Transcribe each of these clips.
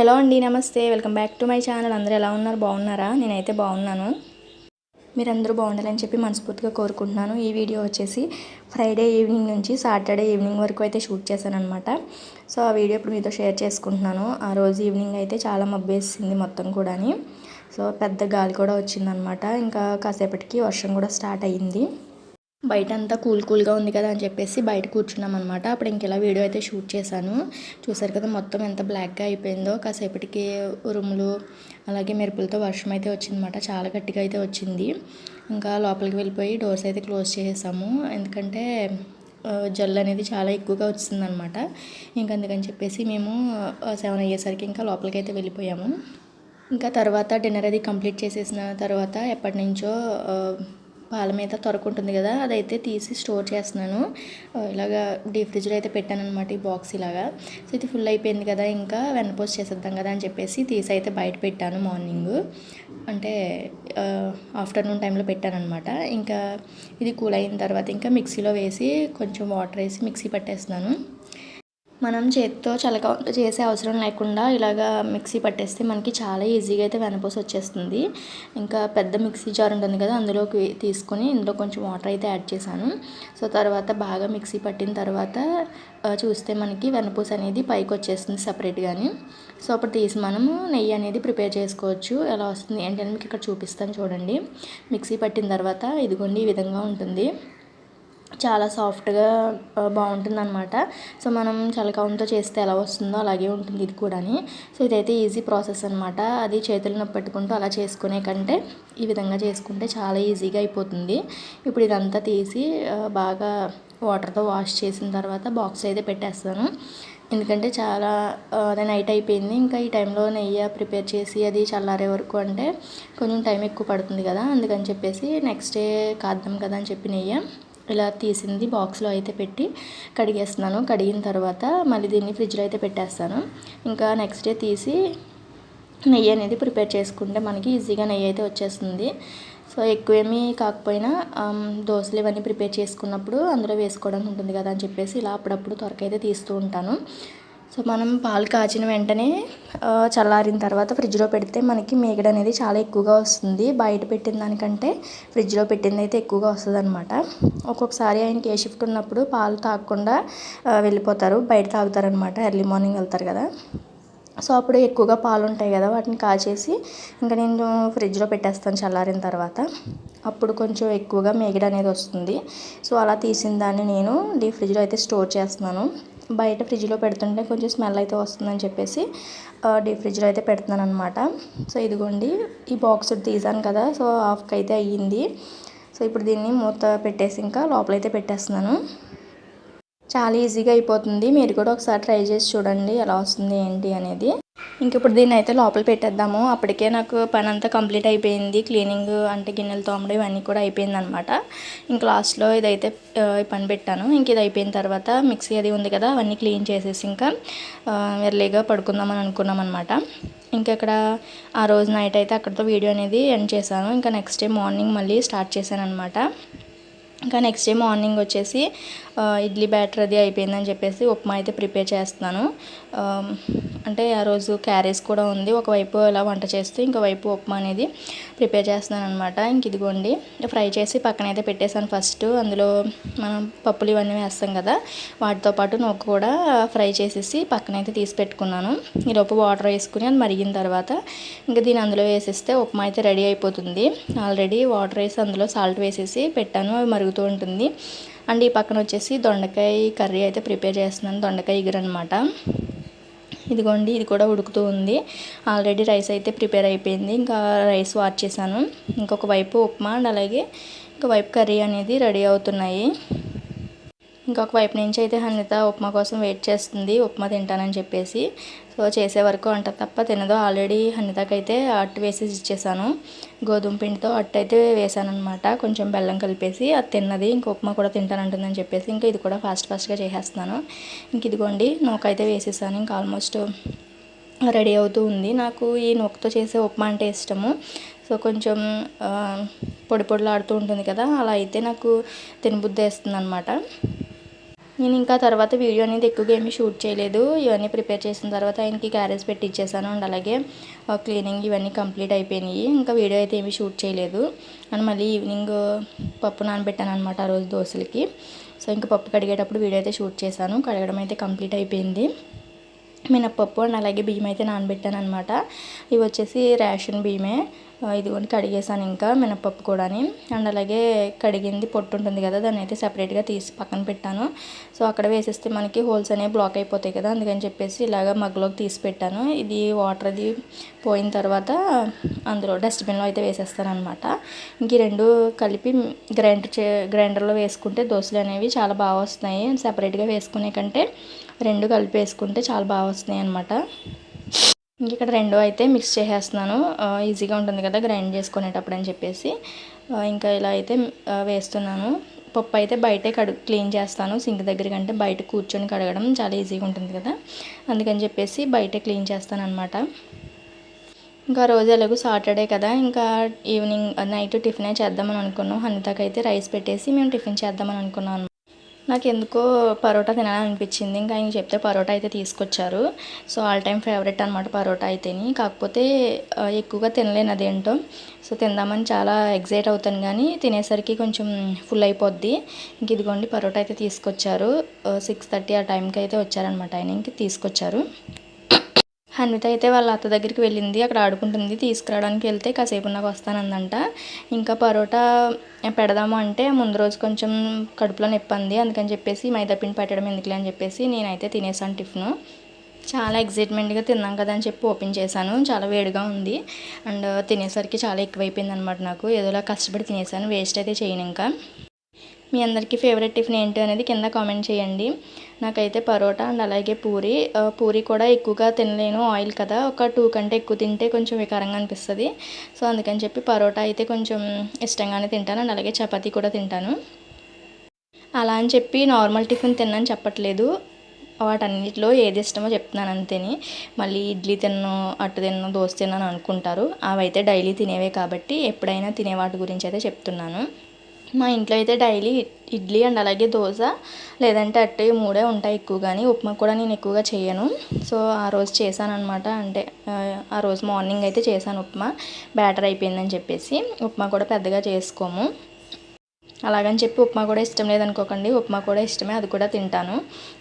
Hello అండి నమస్తే. Welcome back to my channel. అందరూ ఎలా ఉన్నారు? బాగున్నారా? నేనైతే బాగున్నాను. మీరందరూ బాగుండాలని చెప్పి మనస్ఫూర్తిగా కోరుకుంటున్నాను. ఈ వీడియో వచ్చేసి ఫ్రైడే ఈవినింగ్ నుంచి సాటర్డే ఈవినింగ్ వరకు అయితే షూట్ చేశాను అనమాట సో ఆ వీడియో ఇప్పుడు మీతో షేర్ చేసుకుంటున్నాను. ఆ రోజు ఈవినింగ్ అయితే చాలా మబ్బేసింది మొత్తం కూడాని. సో పెద్ద గాలి కూడా వచ్చిందనమాట ఇంకా కాసేపటికి వర్షం కూడా స్టార్ట్ అయ్యింది. బయట అంతా కూల్ కూల్గా ఉంది కదా అని చెప్పేసి బయట కూర్చున్నాం అనమాట అప్పుడు ఇంకెలా వీడియో అయితే షూట్ చేశాను. చూసారు కదా మొత్తం ఎంత బ్లాక్గా అయిపోయిందో. కాసేపటికి ఉరుములు అలాగే మెరుపులతో వర్షం అయితే వచ్చిందన్నమాట. చాలా గట్టిగా అయితే వచ్చింది. ఇంకా లోపలికి వెళ్ళిపోయి డోర్స్ అయితే క్లోజ్ చేసేసాము. ఎందుకంటే జల్లు అనేది చాలా ఎక్కువగా వచ్చిందనమాట ఇంకా అందుకని చెప్పేసి మేము సెవెన్ అయ్యేసరికి ఇంకా లోపలికి అయితే వెళ్ళిపోయాము. ఇంకా తర్వాత డిన్నర్ అది కంప్లీట్ చేసేసిన తర్వాత ఎప్పటి నుంచో పాల మీద తొరకుంటుంది కదా అదైతే తీసి స్టోర్ చేస్తున్నాను. ఇలాగా డీప్ ఫ్రిడ్జ్లో అయితే పెట్టాను అనమాట ఈ బాక్స్ ఇలాగా. సో ఇది ఫుల్ అయిపోయింది కదా ఇంకా వెన్నపోస్ట్ చేసేద్దాం కదా అని చెప్పేసి తీసి అయితే బయట పెట్టాను మార్నింగ్. అంటే ఆఫ్టర్నూన్ టైంలో పెట్టాను అనమాట ఇంకా ఇది కూల్ అయిన తర్వాత ఇంకా మిక్సీలో వేసి కొంచెం వాటర్ వేసి మిక్సీ పట్టేస్తున్నాను. మనం చేతితో చలక చేసే అవసరం లేకుండా ఇలాగా మిక్సీ పట్టేస్తే మనకి చాలా ఈజీగా అయితే వెనపోసి వచ్చేస్తుంది. ఇంకా పెద్ద మిక్సీ జార్ ఉంటుంది కదా అందులోకి తీసుకొని ఇందులో కొంచెం వాటర్ అయితే యాడ్ చేశాను. సో తర్వాత బాగా మిక్సీ పట్టిన తర్వాత చూస్తే మనకి వెనపూస అనేది పైకి వచ్చేస్తుంది సపరేట్గాని సో అప్పుడు తీసి మనము నెయ్యి అనేది ప్రిపేర్ చేసుకోవచ్చు. ఎలా వస్తుంది ఏంటంటే మీకు ఇక్కడ చూపిస్తాను చూడండి. మిక్సీ పట్టిన తర్వాత ఇదిగోండి ఈ విధంగా ఉంటుంది. చాలా సాఫ్ట్గా బాగుంటుంది అనమాట సో మనం చలకవంతో చేస్తే ఎలా వస్తుందో అలాగే ఉంటుంది ఇది కూడా సో ఇదైతే ఈజీ ప్రాసెస్ అనమాట అది చేతులను పెట్టుకుంటూ అలా చేసుకునే కంటే ఈ విధంగా చేసుకుంటే చాలా ఈజీగా అయిపోతుంది. ఇప్పుడు ఇదంతా తీసి బాగా వాటర్తో వాష్ చేసిన తర్వాత బాక్స్ అయితే పెట్టేస్తాను. ఎందుకంటే చాలా అదే నైట్ అయిపోయింది. ఇంకా ఈ టైంలో నెయ్యి ప్రిపేర్ చేసి అది చల్లారే వరకు అంటే కొంచెం టైం ఎక్కువ పడుతుంది కదా. అందుకని చెప్పేసి నెక్స్ట్ డే కాద్దాం కదా అని చెప్పి నెయ్యి. ఇలా తీసింది బాక్స్లో అయితే పెట్టి కడిగేస్తున్నాను. కడిగిన తర్వాత మళ్ళీ దీన్ని ఫ్రిడ్జ్లో అయితే పెట్టేస్తాను. ఇంకా నెక్స్ట్ డే తీసి నెయ్యి అనేది ప్రిపేర్ చేసుకుంటే మనకి ఈజీగా నెయ్యి అయితే వచ్చేస్తుంది. సో ఎక్కువేమీ కాకపోయినా దోశలు ఇవన్నీ ప్రిపేర్ చేసుకున్నప్పుడు అందులో వేసుకోవడానికి ఉంటుంది కదా అని చెప్పేసి ఇలా అప్పుడప్పుడు త్వరకైతే తీస్తూ ఉంటాను. సో మనం పాలు కాచిన వెంటనే చల్లారిన తర్వాత ఫ్రిడ్జ్లో పెడితే మనకి మేగడ అనేది చాలా ఎక్కువగా వస్తుంది. బయట పెట్టిన దానికంటే ఫ్రిడ్జ్లో పెట్టింది అయితే ఎక్కువగా వస్తుంది అనమాట ఒక్కొక్కసారి ఆయనకి ఏ షిఫ్ట్ ఉన్నప్పుడు పాలు తాగకుండా వెళ్ళిపోతారు. బయట తాగుతారనమాట ఎర్లీ మార్నింగ్ వెళ్తారు కదా. సో అప్పుడు ఎక్కువగా పాలు ఉంటాయి కదా వాటిని కాచేసి ఇంకా నేను ఫ్రిడ్జ్లో పెట్టేస్తాను చల్లారిన తర్వాత. అప్పుడు కొంచెం ఎక్కువగా మేగడ అనేది వస్తుంది. సో అలా తీసిన దాన్ని నేను డీప్ ఫ్రిడ్జ్లో అయితే స్టోర్ చేస్తున్నాను. బయట ఫ్రిడ్జ్లో పెడుతుంటే కొంచెం స్మెల్ అయితే వస్తుందని చెప్పేసి డీప్ ఫ్రిడ్జ్లో అయితే పెడుతున్నాను అనమాట సో ఇదిగోండి ఈ బాక్స్ తీసాను కదా సో హాఫ్కి అయితే అయ్యింది. సో ఇప్పుడు దీన్ని మూత పెట్టేసి ఇంకా లోపలైతే పెట్టేస్తున్నాను. చాలా ఈజీగా అయిపోతుంది. మీరు కూడా ఒకసారి ట్రై చేసి చూడండి ఎలా వస్తుంది ఏంటి అనేది. ఇంక ఇప్పుడు దీన్ని అయితే లోపల పెట్టేద్దాము. అప్పటికే నాకు పని అంతా కంప్లీట్ అయిపోయింది. క్లీనింగ్ అంటే గిన్నెలు తోమడం ఇవన్నీ కూడా అయిపోయింది అనమాట ఇంక లాస్ట్లో ఇదైతే పని పెట్టాను. ఇంక ఇది అయిపోయిన తర్వాత మిక్సీ అది ఉంది కదా అవన్నీ క్లీన్ చేసేసి ఇంకా ఎర్లీగా పడుకుందామని అనుకున్నాం అనమాట ఇంకా ఇక్కడ ఆ రోజు నైట్ అయితే అక్కడితో వీడియో అనేది ఎండ్ చేశాను. ఇంకా నెక్స్ట్ డే మార్నింగ్ మళ్ళీ స్టార్ట్ చేశాను అనమాట ఇంకా నెక్స్ట్ డే మార్నింగ్ వచ్చేసి ఇడ్లీ బ్యాటర్ అది అయిపోయిందని చెప్పేసి ఉప్మా అయితే ప్రిపేర్ చేస్తున్నాను. అంటే ఆ రోజు క్యారేజ్ కూడా ఉంది. ఒకవైపు ఇలా వంట చేస్తూ ఇంకోవైపు ఉప్మా అనేది ప్రిపేర్ చేస్తున్నాను అనమాట ఇంక ఇదిగోండి ఫ్రై చేసి పక్కన అయితే పెట్టేశాను ఫస్ట్. అందులో మనం పప్పులు ఇవన్నీ వేస్తాం కదా వాటితో పాటు నొక్కు కూడా ఫ్రై చేసేసి పక్కన అయితే తీసి పెట్టుకున్నాను. ఈలోపు వాటర్ వేసుకుని అది మరిగిన తర్వాత ఇంకా దీన్ని అందులో వేసేస్తే ఉప్మా అయితే రెడీ అయిపోతుంది. ఆల్రెడీ వాటర్ వేసి అందులో సాల్ట్ వేసేసి పెట్టాను. అవి మరుగుతూ ఉంటుంది. అండ్ ఈ పక్కన వచ్చేసి దొండకాయ కర్రీ అయితే ప్రిపేర్ చేస్తున్నాను. దొండకాయ ఇగురు అనమాట ఇదిగోండి ఇది కూడా ఉడుకుతూ ఉంది. ఆల్రెడీ రైస్ అయితే ప్రిపేర్ అయిపోయింది. ఇంకా రైస్ వాచ్ చేశాను. ఇంకొక వైపు ఉప్మా అండ్ అలాగే ఇంకో వైపు కర్రీ అనేది రెడీ అవుతున్నాయి. ఇంకొక వైపు నుంచి అయితే హనిత ఉప్మా కోసం వెయిట్ చేస్తుంది. ఉప్మా తింటానని చెప్పేసి. సో చేసే వరకు అంట తప్ప తినదు. ఆల్రెడీ హనితకైతే అయితే అట్టు వేసి ఇచ్చేసాను. గోధుమ పిండితో అట్టయితే వేసానమాట కొంచెం బెల్లం కలిపేసి అది తిన్నది. ఇంక ఉప్మా కూడా తింటానంటుందని చెప్పేసి ఇంకా ఇది కూడా ఫాస్ట్ ఫాస్ట్గా చేసేస్తున్నాను. ఇంక ఇదిగోండి నూకైతే వేసేసాను. ఇంకా ఆల్మోస్ట్ రెడీ అవుతూ ఉంది. నాకు ఈ నూకతో చేసే ఉప్మా అంటే ఇష్టము. సో కొంచెం పొడి పొడిలాడుతూ ఉంటుంది కదా అలా అయితే నాకు తినబుద్ధి వేస్తుంది అనమాట నేను ఇంకా తర్వాత వీడియో అనేది ఎక్కువగా ఏమీ షూట్ చేయలేదు. ఇవన్నీ ప్రిపేర్ చేసిన తర్వాత ఆయనకి క్యారేజ్ పెట్టి ఇచ్చేసాను అండ్ అలాగే క్లీనింగ్ ఇవన్నీ కంప్లీట్ అయిపోయినాయి. ఇంకా వీడియో అయితే ఏమీ షూట్ చేయలేదు. అండ్ మళ్ళీ ఈవినింగ్ పప్పు నానబెట్టాను అనమాట ఆ రోజు దోశలకి. సో ఇంకా పప్పు కడిగేటప్పుడు వీడియో అయితే షూట్ చేశాను. కడగడం అయితే కంప్లీట్ అయిపోయింది. మినప్పప్పు అండ్ అలాగే బియ్యం అయితే నానబెట్టాను అనమాట ఇవి వచ్చేసి రేషన్ బియ్యమే. ఇదిగోండి కడిగేసాను ఇంకా మినప్పప్పు కూడాని. అండ్ అలాగే కడిగింది పొట్టు ఉంటుంది కదా దాన్ని అయితే సపరేట్గా తీసి పక్కన పెట్టాను. సో అక్కడ వేసేస్తే మనకి హోల్స్ అనేవి బ్లాక్ అయిపోతాయి కదా అందుకని చెప్పేసి ఇలాగ మగ్గులోకి తీసి పెట్టాను. ఇది వాటర్ అది పోయిన తర్వాత అందులో డస్ట్బిన్లో అయితే వేసేస్తాను అనమాట ఇంక రెండు కలిపి గ్రైండర్ చే గ్రైండర్లో వేసుకుంటే దోశలు అనేవి చాలా బాగా వస్తాయి. సపరేట్గా వేసుకునే కంటే రెండు కలిపి వేసుకుంటే చాలా బాగా వస్తున్నాయి అనమాట ఇంక ఇక్కడ రెండు అయితే మిక్స్ చేసేస్తున్నాను. ఈజీగా ఉంటుంది కదా గ్రైండ్ చేసుకునేటప్పుడు అని చెప్పేసి. ఇంకా ఇలా అయితే వేస్తున్నాను. పప్పు అయితే బయటే కడు క్లీన్ చేస్తాను. సింక్ దగ్గర కంటే బయట కూర్చొని కడగడం చాలా ఈజీగా ఉంటుంది కదా. అందుకని చెప్పేసి బయటే క్లీన్ చేస్తాను అనమాట ఇంకా రోజు ఎలాగో సాటర్డే కదా. ఇంకా ఈవినింగ్ నైట్ టిఫినే చేద్దామని అనుకున్నాం. హనితకైతే రైస్ పెట్టేసి మేము టిఫిన్ చేద్దామని అనుకున్నాం నాకు ఎందుకో పరోటా తినాలనిపించింది. ఇంకా ఆయన చెప్తే పరోటా అయితే తీసుకొచ్చారు. సో ఆల్ టైమ్ ఫేవరెట్ అనమాట పరోటా అయితేని. కాకపోతే ఎక్కువగా తినలేను అదేంటో. సో తిందామని చాలా ఎగ్జైట్ అవుతాను కానీ తినేసరికి కొంచెం ఫుల్ అయిపోద్ది. ఇంక ఇదిగోండి పరోటా అయితే తీసుకొచ్చారు. సిక్స్ థర్టీ ఆ టైంకి అయితే వచ్చారనమాట ఆయన. ఇంక తీసుకొచ్చారు. హన్విత అయితే వాళ్ళ అత్త దగ్గరికి వెళ్ళింది. అక్కడ ఆడుకుంటుంది. తీసుకురావడానికి వెళ్తే కాసేపు నాకు వస్తానందంట. ఇంకా పరోటా పెడదాము అంటే ముందు రోజు కొంచెం కడుపులో నొప్పి అందుకని చెప్పేసి మైదాపిండి పెట్టడం ఎందుకులే అని చెప్పేసి నేనైతే తినేసాను టిఫిన్. చాలా ఎగ్జైట్మెంట్గా తిన్నాం కదా అని చెప్పి ఓపెన్ చేశాను. చాలా వేడిగా ఉంది. అండ్ తినేసరికి చాలా ఎక్కువైపోయింది అనమాట నాకు. ఏదోలా కష్టపడి తినేసాను. వేస్ట్ అయితే చేయను ఇంకా. మీ అందరికీ ఫేవరెట్ టిఫిన్ ఏంటి అనేది కింద కామెంట్ చేయండి. నాకైతే పరోటా అండ్ అలాగే పూరి. పూరి కూడా ఎక్కువగా తినలేను. ఆయిల్ కదా. ఒక టూ కంటే ఎక్కువ తింటే కొంచెం వికారంగా అనిపిస్తుంది. సో అందుకని చెప్పి పరోటా అయితే కొంచెం ఇష్టంగానే తింటాను. అండ్ అలాగే చపాతీ కూడా తింటాను. అలా అని చెప్పి నార్మల్ టిఫిన్ తిన్నాను చెప్పట్లేదు. వాటన్నిటిలో ఏది ఇష్టమో చెప్తున్నాను అంతేని. మళ్ళీ ఇడ్లీ తిన్ను అట్టు తిన్ను దోశ తిన్నాను అనుకుంటారు. అవైతే డైలీ తినేవే కాబట్టి ఎప్పుడైనా తినే వాటి గురించి అయితే చెప్తున్నాను. మా ఇంట్లో అయితే డైలీ ఇడ్లీ అండ్ అలాగే దోశ లేదంటే అట్టే మూడే ఉంటాయి ఎక్కువగాని ఉప్మా కూడా నేను ఎక్కువగా చేయను. సో ఆ రోజు చేశాను అనమాట అంటే ఆ రోజు మార్నింగ్ అయితే చేశాను ఉప్మా. బ్యాటర్ అయిపోయిందని చెప్పేసి ఉప్మా కూడా పెద్దగా చేసుకోము. అలాగని చెప్పి ఉప్మా కూడా ఇష్టం లేదనుకోకండి. ఉప్మా కూడా ఇష్టమే అది కూడా తింటాను.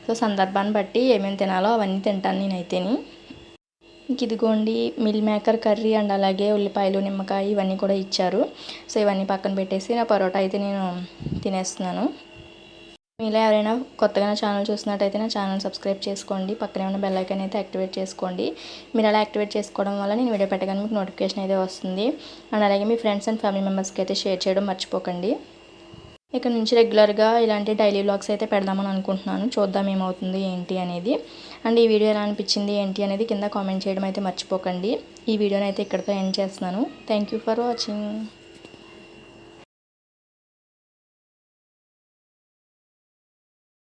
సో సందర్భాన్ని బట్టి ఏమేమి తినాలో అవన్నీ తింటాను నేనైతేని. ఇంక ఇదిగోండి మిల్ మేకర్ కర్రీ అండ్ అలాగే ఉల్లిపాయలు నిమ్మకాయ ఇవన్నీ కూడా ఇచ్చారు. సో ఇవన్నీ పక్కన పెట్టేసి నా పరోటా అయితే నేను తినేస్తున్నాను. మీలో ఎవరైనా కొత్తగా నా ఛానల్ చూసినట్టయితే నా ఛానల్ సబ్స్క్రైబ్ చేసుకోండి. పక్కనే ఉన్న బెల్ ఐకాన్ అయితే యాక్టివేట్ చేసుకోండి. మీరు అలా యాక్టివేట్ చేసుకోవడం వల్ల నేను వీడియో పెట్టగానే మీకు నోటిఫికేషన్ అయితే వస్తుంది. అండ్ అలాగే మీ ఫ్రెండ్స్ అండ్ ఫ్యామిలీ మెంబర్స్కి అయితే షేర్ చేయడం మర్చిపోకండి. ఇక్కడ నుంచి రెగ్యులర్గా ఇలాంటి డైలీ వ్లాగ్స్ అయితే పెడదామని అనుకుంటున్నాను. చూద్దాం ఏమవుతుంది ఏంటి అనేది. అండ్ ఈ వీడియో ఎలా అనిపించింది ఏంటి అనేది కింద కామెంట్ చేయడం అయితే మర్చిపోకండి. ఈ వీడియోని అయితే ఇక్కడితో ఎండ్ చేస్తున్నాను. Thank for watching.